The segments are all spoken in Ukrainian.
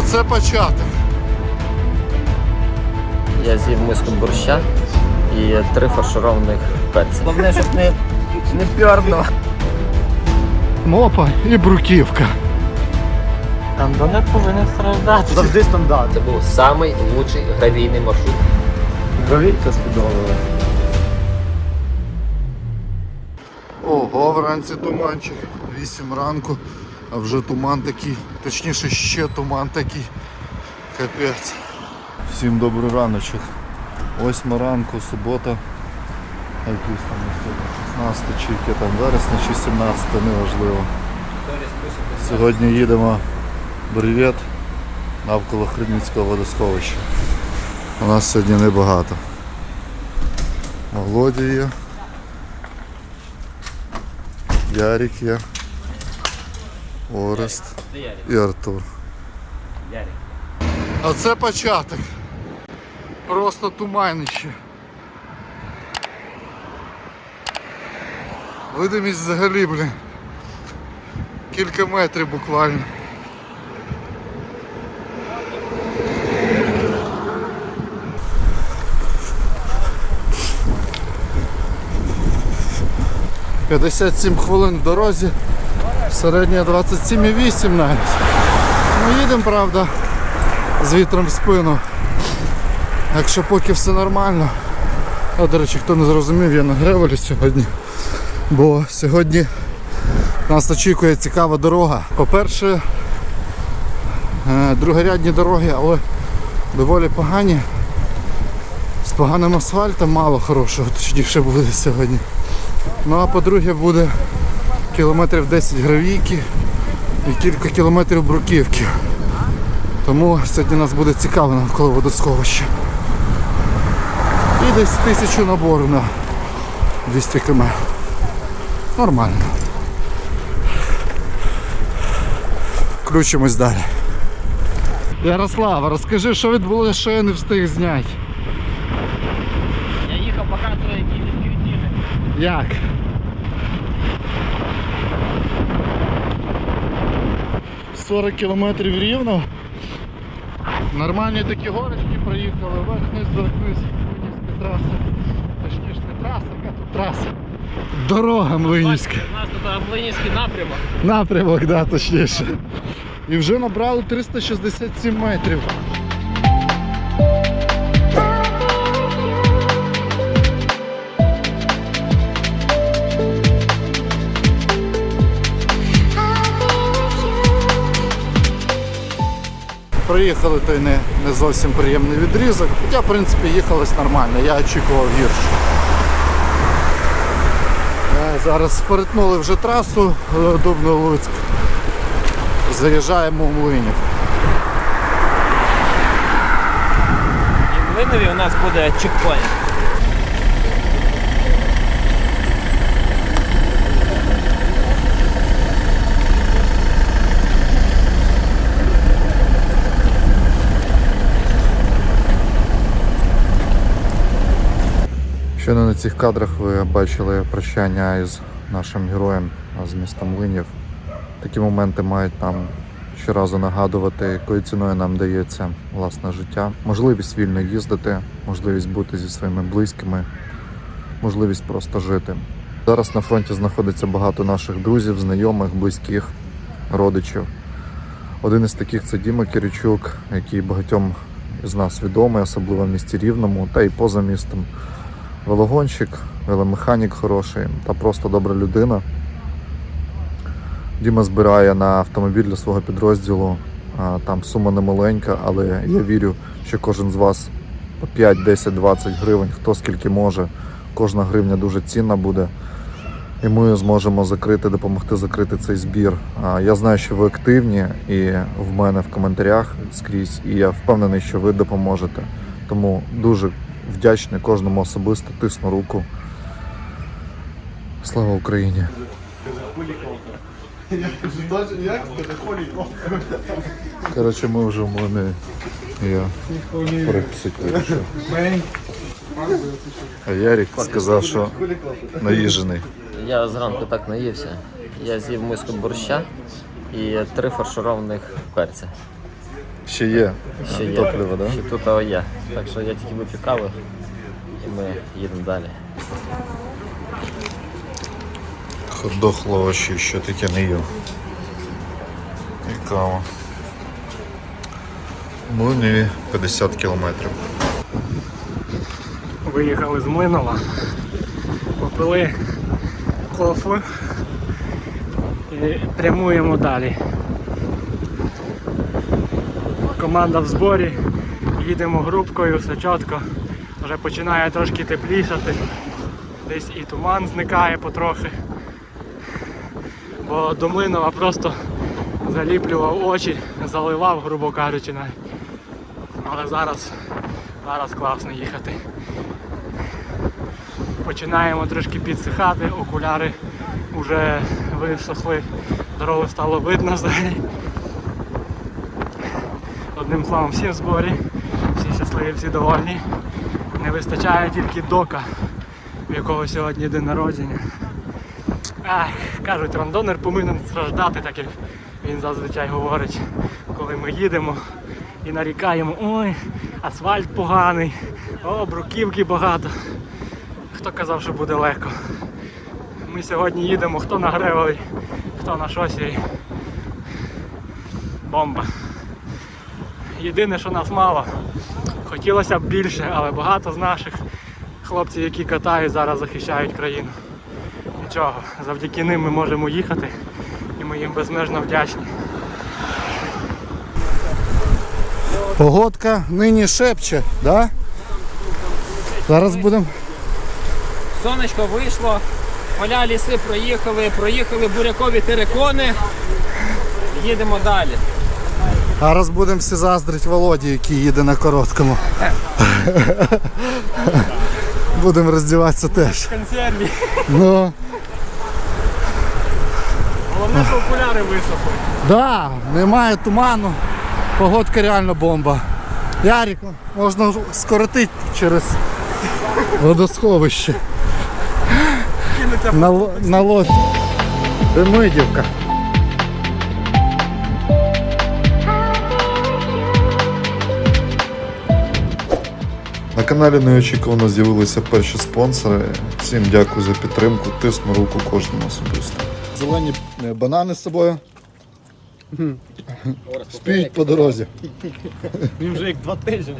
Оце початок. Я з'їв миску борща і три фаршированих перця. Головне, щоб не, не пьорно. Мопа і бруківка. Антон повинен страждати. Завжди стандарт. Це був самий лучший гравійний маршрут. Гравій це спідовує. Ого, вранці туманчик. 8 ранку, а вже туман такий, точніше ще туман такий. Капець. Всім добрий раночок. 8 ранку, субота. Якийсь там сьогодні 16 чи яке там вересня чи 17, неважливо. Сьогодні їдемо бревет навколо Хридницького водосховища. У нас сьогодні небагато. Володя є. Ярик є. Орест і Артур. А це початок. Просто туманище. Видимість взагалі, блін. Кілька метрів буквально. П'ятдесят сім хвилин в дорозі. Середня 27,8 навіть. Ми їдемо, правда, з вітром в спину. Якщо поки все нормально. А до речі, хто не зрозумів, я на гревелі сьогодні. Бо сьогодні нас очікує цікава дорога. По-перше, е, другорядні дороги, але доволі погані. З поганим асфальтом мало хорошого, точніше буде сьогодні. Ну а по-друге буде кілометрів 10 гравійки і кілька кілометрів бруківки. Тому сьогодні нас буде цікаво навколо водосховища. І десь тисячу набору на 200 км. Нормально. Включимось далі. Ярослава, розкажи, що відбулося, що я не встиг зняти. Я їхав показую якісь відкритіни. Як? Сорок кілометрів рівно. Нормальні такі горочки проїхали, вверх-вниз, вверх-вниз, Винівська траса. Точніше не траса, яка тут траса. Дорога Млинівська. У нас тут Млинівський напрямок. Напрямок, да, точніше. І вже набрали 367 метрів. Проїхали той не, не зовсім приємний відрізок. Хоча, в принципі, їхалось нормально, я очікував гірше. Е, Зараз перетнули вже трасу е, Дубно-Луцьк. Заїжджаємо в Млинів. І в Млинові у нас буде чекпоінт. Щойно на цих кадрах ви бачили прощання із нашим героєм з міста Млинів. Такі моменти мають нам щоразу нагадувати, якою ціною нам дається власне життя, можливість вільно їздити, можливість бути зі своїми близькими, можливість просто жити. Зараз на фронті знаходиться багато наших друзів, знайомих, близьких, родичів. Один із таких це Діма Киричук, який багатьом з нас відомий, особливо в місті Рівному та й поза містом. Велогонщик, веломеханік хороший та просто добра людина. Діма збирає на автомобіль для свого підрозділу. Там сума не маленька, але я вірю, що кожен з вас по 5, 10, 20 гривень, хто скільки може. Кожна гривня дуже цінна буде. І ми зможемо закрити, допомогти закрити цей збір. Я знаю, що ви активні і в мене в коментарях скрізь, і я впевнений, що ви допоможете. Тому дуже вдячний кожному особисто, тисну руку. Слава Україні! Коротше, ми вже в мене. Я перекусити вирішив. А Ярик сказав, що наїжений. Я зранку так наївся. Я з'їв миску борща і три фаршированих перця. Ще є Ще є. топливо, да? Ще тут є. Так що я тільки вип'ю каву і ми їдемо далі. Дохло овочі, що таке не їв. І кава. Млиневі 50 кілометрів. Виїхали з Млинова, попили кофу і прямуємо далі. Команда в зборі, їдемо групкою, чітко. Вже починає трошки теплішати. Десь і туман зникає потрохи. Бо до Млинова просто заліплював очі, заливав, грубо кажучи. Але зараз, зараз класно їхати починаємо трошки підсихати, окуляри вже висохли, дорогу стало видно взагалі. Одним словом, всі в зборі, всі щасливі, всі довольні. Не вистачає тільки дока, в якого сьогодні день народження. Ах, кажуть, рандонер повинен страждати, так як він зазвичай говорить, коли ми їдемо і нарікаємо, ой, асфальт поганий, о, бруківки багато. Хто казав, що буде легко? Ми сьогодні їдемо, хто на гревелі, хто на шосі. Бомба. Єдине, що нас мало. Хотілося б більше, але багато з наших хлопців, які катають, зараз захищають країну. Нічого, завдяки ним ми можемо їхати і ми їм безмежно вдячні. Погодка нині шепче, да? Зараз будемо. Сонечко вийшло, поля ліси проїхали, проїхали бурякові терикони. Їдемо далі. Зараз будемо всі заздрить Володі, який їде на короткому. Будемо роздіватися теж. Консерві. Ну, Головне, що окуляри висохли. да, немає туману. Погодка реально бомба. Ярик, можна скоротити через водосховище. На, на лодці. Демидівка. Каналі неочікувано з'явилися перші спонсори. Всім дякую за підтримку. Тисну руку кожному особисто. Зелені е, банани з собою. Спіють по дорозі. Він вже як два тижні.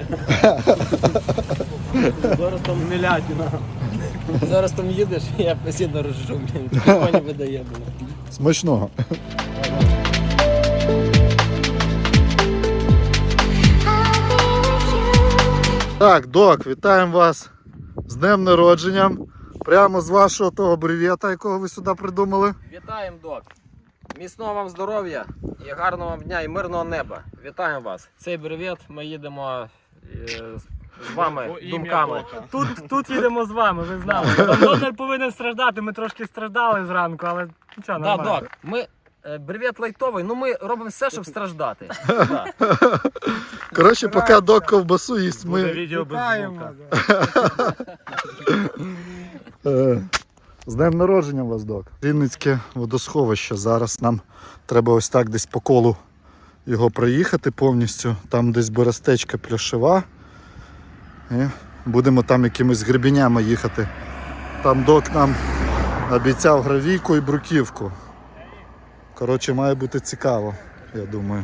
Зараз там не лятіна. Зараз там їдеш, я постійно рожу, блін, коні видає. блін. Смачного. Так, док, вітаємо вас з днем народження. Прямо з вашого того бревета, якого ви сюди придумали. Вітаємо, док! Міцного вам здоров'я і гарного вам дня і мирного неба. Вітаємо вас! Цей бревет ми їдемо е, з вами думками. Тут, тут їдемо з вами, ви знали. Рандонер повинен страждати, ми трошки страждали зранку, але нічого, Да, нормально. док, ми бревет лайтовий, ну ми робимо все, щоб страждати. Да. Коротше, поки док ковбасу їсть, Буде ми відео без звука. Е, З днем народження вас, док. Рівницьке водосховище. Зараз нам треба ось так десь по колу його проїхати повністю. Там десь боростечка пляшева. І будемо там якимись гребенями їхати. Там док нам обіцяв гравійку і бруківку. Коротше, має бути цікаво, я думаю.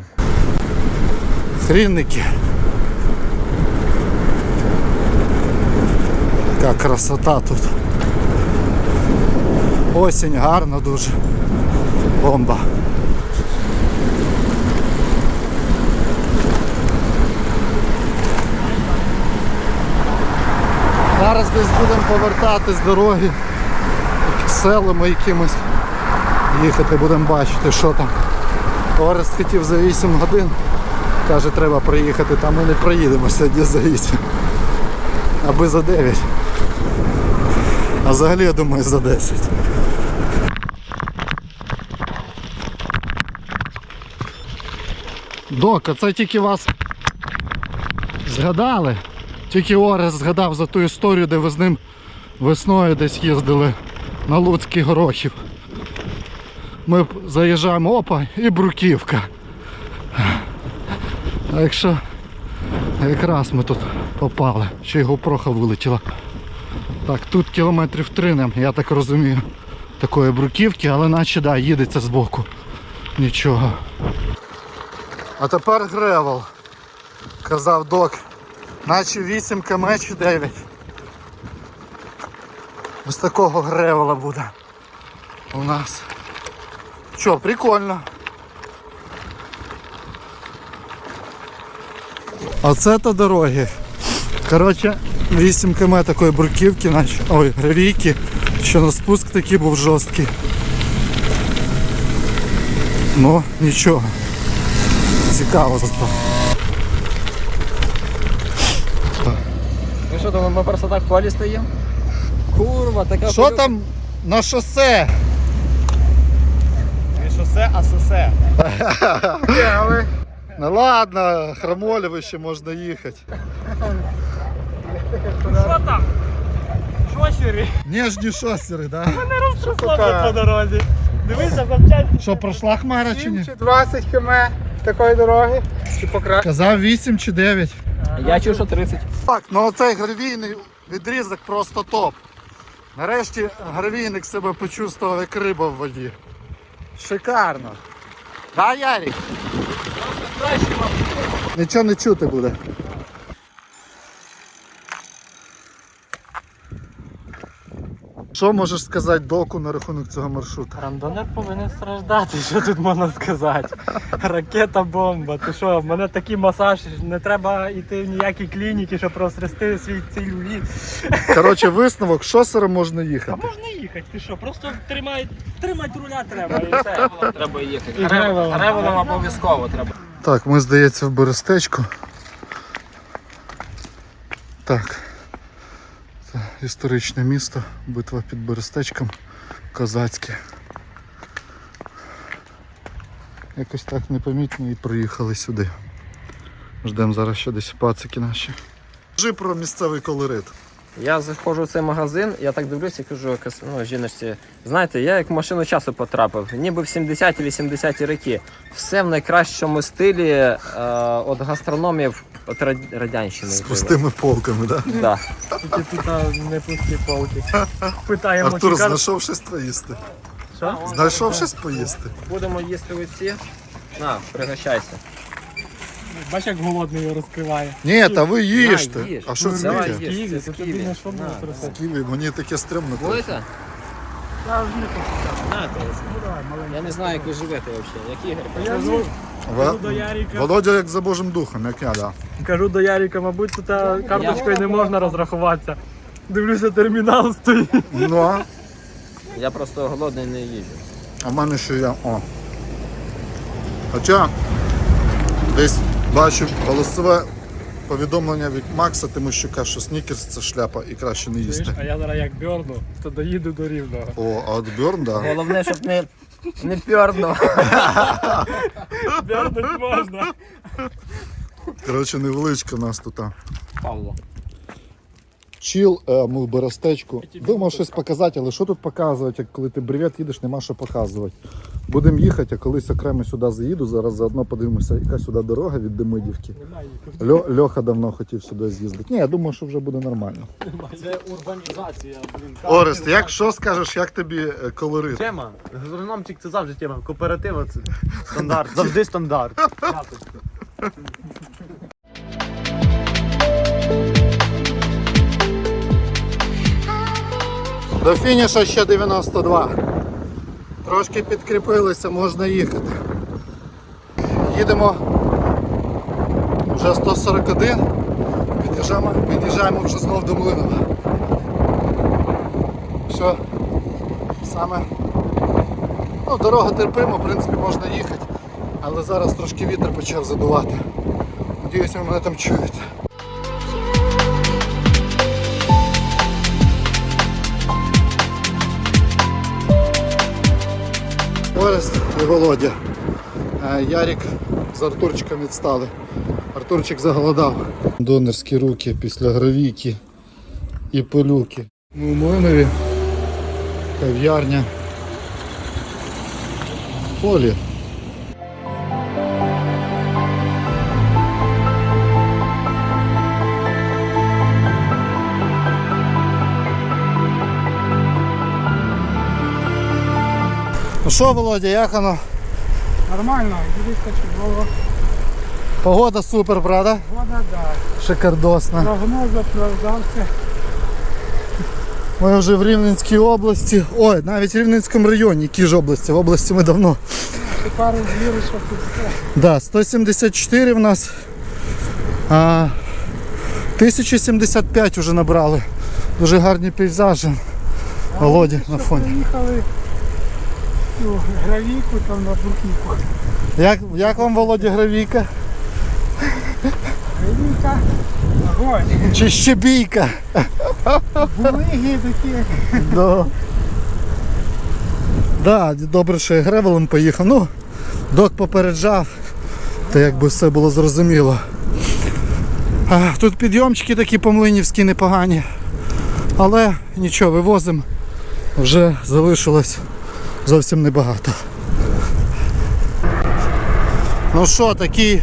Хрінники. Яка красота тут. Осінь гарна дуже. Бомба. Зараз десь будемо повертати з дороги селами якимось. Їхати будемо бачити, що там. Орест хотів за 8 годин. Каже, треба приїхати, там ми не проїдемо сьогодні за 8. Аби за 9. А взагалі я думаю за 10. Док, а це тільки вас згадали. Тільки Орес згадав за ту історію, де ви з ним весною десь їздили на Луцький горохів. Ми заїжджаємо, опа, і бруківка. Так що якраз ми тут попали. Ще й гопроха вилетіла. Так, тут кілометрів три я так розумію, такої бруківки, але наче да, їдеться збоку. Нічого. А тепер гревел, казав док. Наче 8 км чи 9. Ось такого гревела буде у нас. Що, прикольно. Оце то дороги. Коротше, 8 км такої бруківки, наче, ой, гравійки, що на спуск такий був жорсткий. Ну, нічого. Цікаво зато. Ви що думаєте, ми просто так в полі стоїмо? Курва, така Що там на шосе? Не шосе. Ну ладно, хромолевище можна їхати. Що там? Шосери. Ніжні шосери, да? Розтросло по дорозі. Дивися, запчасті. Що, пройшла хмара чи ні? 20 км такої дороги. Чи покраще? Казав 8 чи 9. Я чув, що 30. Так, ну оцей гравійний відрізок просто топ. Нарешті гравійник себе почувствував як риба в воді. Шикарно. Да, Ярик? Нічого не чути буде. Що можеш сказати доку на рахунок цього маршруту? Рандонер повинен страждати, що тут можна сказати. Ракета бомба. Ти що, в мене такий масаж, не треба йти в ніякі клініки, щоб розрости свій цілюліт. Коротше, висновок, шосером можна А їхати. можна їхати, ти що, просто тримай, тримати руля треба і все. Треба їхати. І гревелом. Гревелом обов'язково треба. Так, ми здається в Берестечку. Так. Історичне місто, битва під Берестечком, козацьке. Якось так непомітно і приїхали сюди. Ждемо зараз ще десь пацики наші. Скажи про місцевий колорит. Я заходжу в цей магазин, я так дивлюся і кажу, ну, жіночці, знаєте, я як машину часу потрапив, ніби в 70-ті 80-ті роки. Все в найкращому стилі е, от гастрономів от Рад- радянщини. З пустими полками, так? Да? Да. Тільки не пусті полки. Питаємо, Артур, чи кар- знайшов щось поїсти. Що? Знайшов щось поїсти. Будемо їсти оці. На, пригощайся. Бачиш, як голодний його розкриває. Ні, та ви їжте. На, їж. А що Ну, це таке? Ківі, це з тобі ківі. не що На. Ківі, мені таке стрімно. Будете? Я не знаю, як ви живете взагалі. Як Ігор? Я кажу до Яріка. Володя як за Божим духом, як я, да. Кажу до Яріка, мабуть, тут а, карточкою не можна розрахуватися. Дивлюся, термінал стоїть. Ну а? Я просто голодний не їжджу. А в мене ще є. О. Хоча десь бачу голосове повідомлення від Макса Тимощука, що снікерс це шляпа і краще не їсти. А я зараз як бьорну, то доїду до рівного. О, а от Бьорн, да. Головне, щоб не, не пьорнув. Бьорнуть можна. Коротше, невеличка у нас тут. а. Павло. Чіл, е, ми в Берестечку. Думав щось показати, але що тут показувати, як коли ти бревет їдеш, нема що показувати. Будемо їхати, а колись окремо сюди заїду. Зараз заодно подивимося, яка сюди дорога від Демидівки. Льо, Льоха давно хотів сюди з'їздити. Ні, я думаю, що вже буде нормально. Це урбанізація, блін. Орест, як що скажеш, як тобі е, колорит? Тема. Гастрономчик це завжди тема. Кооператива це стандарт. Завжди стандарт. До фінішу ще 92. Трошки підкріпилися, можна їхати. Їдемо вже 141. Під'їжджаємо, під'їжджаємо вже знов до Млинова. Що саме ну, дорога терпима, в принципі, можна їхати, але зараз трошки вітер почав задувати. Надіюся, мене там чуєте. Орест і Володя. Е, Ярик з Артурчиком відстали. Артурчик заголодав. Донорські руки після гравійки і пилюки. Ми в Млинові. Кав'ярня. Полі. Що, Володя, як воно? Нормально, дивіться чудово. Погода супер, правда? Вода, да. Шикардосна. Прогноз оправдався. Ми вже в Рівненській області. Ой, навіть в Рівненському районі, які ж області. В області ми давно. Тепер віриш, що тут все. Да, 174 в нас. А, 1075 вже набрали. Дуже гарні пейзажі. Володя на фоні. Приїхали цю гравійку там на Бурківку. Як, як вам Володя Гравійка? Гравійка, огонь. Чи щебійка? Булиги такі. Да. Да, добре, що я гревелем поїхав. Ну, док попереджав, то якби все було зрозуміло. А, тут підйомчики такі помлинівські непогані. Але нічого, вивозимо. Вже залишилось зовсім небагато. Ну що, такий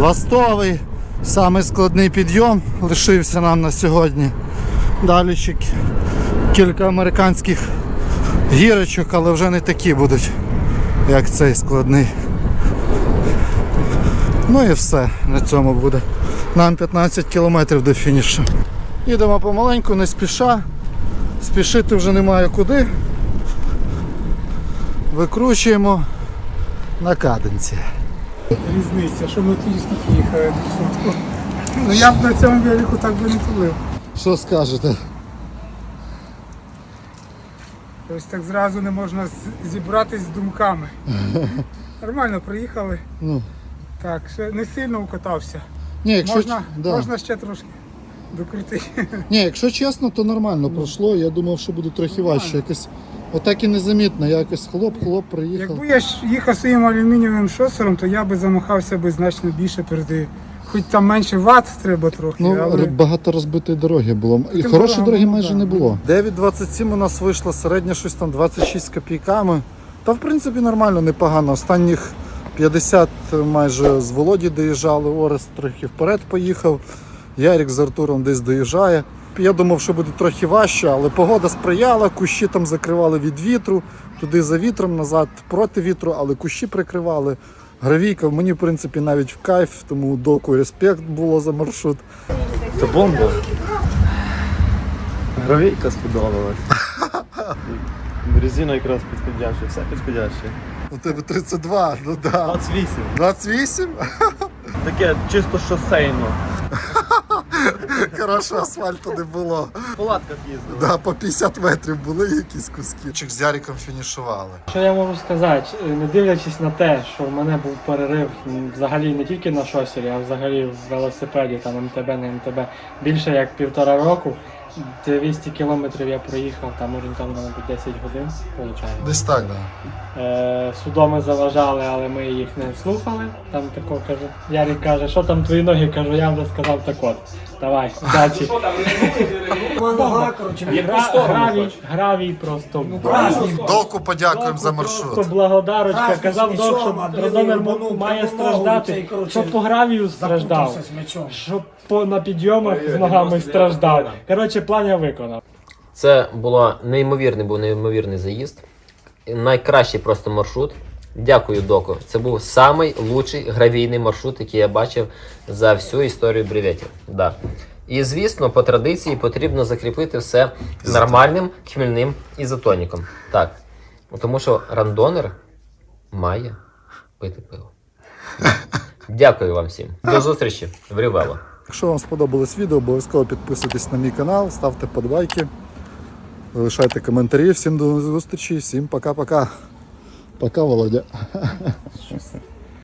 ластовий, самий складний підйом лишився нам на сьогодні. Далі ще кілька американських гірочок, але вже не такі будуть, як цей складний. Ну і все на цьому буде. Нам 15 кілометрів до фінішу. Їдемо помаленьку, не спіша. Спішити вже немає куди. Викручуємо на каденці. Різниця, що ми тоді скільки їхали. Ну я б на цьому велику так би не тулив. Що скажете? Ось так зразу не можна зібратись з думками. Нормально приїхали. Ну. Так, ще не сильно укатався. Ні, якщо, Можна, да. можна ще трошки докрутити. Ні, якщо чесно, то нормально пройшло. Я думав, що буде трохи важче. Якось отак і незамітно. Якось хлоп-хлоп приїхав. Якби я ж їхав своїм алюмінієвим шосером, то я би замахався би значно більше перед. Хоч там менше ват треба трохи, Ну, але багато розбитої дороги було. І Тим хорошої дорогам, дороги ну, майже да. не було. 9,27 у нас вийшло, середня щось там 26 з копійками. Та в принципі нормально, непогано. Останніх 50 майже з Володі доїжджали, Орест трохи вперед поїхав. Ярік з Артуром десь доїжджає. Я думав, що буде трохи важче, але погода сприяла, кущі там закривали від вітру, туди за вітром, назад проти вітру, але кущі прикривали. Гравійка, мені в принципі навіть в кайф, тому доку респект було за маршрут. Це бомба. Гравійка сподобалась. Резина якраз підходяща, все підходяще. У тебе 32, ну да. 28. 28? Таке чисто шосейно. Хорошо, асфальту не було. В палатках їздили. Да, по 50 метрів були якісь куски. Чик з Яриком фінішували. Що я можу сказати, не дивлячись на те, що в мене був перерив взагалі не тільки на шосері, а взагалі в велосипеді, там МТБ, не МТБ, більше як півтора року. 200 кілометрів я проїхав, там орієнтовно, мабуть, 10 годин, виходить. Десь так, да. Е, судоми заважали, але ми їх не слухали. Там тако кажу. Ярик каже, що там твої ноги? Кажу, я вже сказав так от. Давай, удачі. Гра- Гравій, гравій просто. Доку подякуємо за Просто маршрут. благодарочка. Казав док, що Радомир має страждати. Щоб по гравію страждав, щоб по, на підйомах з ногами страждав. Коротше, план я виконав. Це було неймовірний, був неймовірний заїзд. Найкращий просто маршрут. Дякую, Доку. Це був самий лучший гравійний маршрут, який я бачив за всю історію бреветів. Да. І звісно, по традиції потрібно закріпити все нормальним хмільним ізотоніком. Так. Тому що рандонер має пити пиво. Дякую вам всім. До зустрічі в Рівело. Якщо вам сподобалось відео, обов'язково підписуйтесь на мій канал, ставте подбайки, залишайте коментарі. Всім до зустрічі, всім пока-пока. Пока, Володя.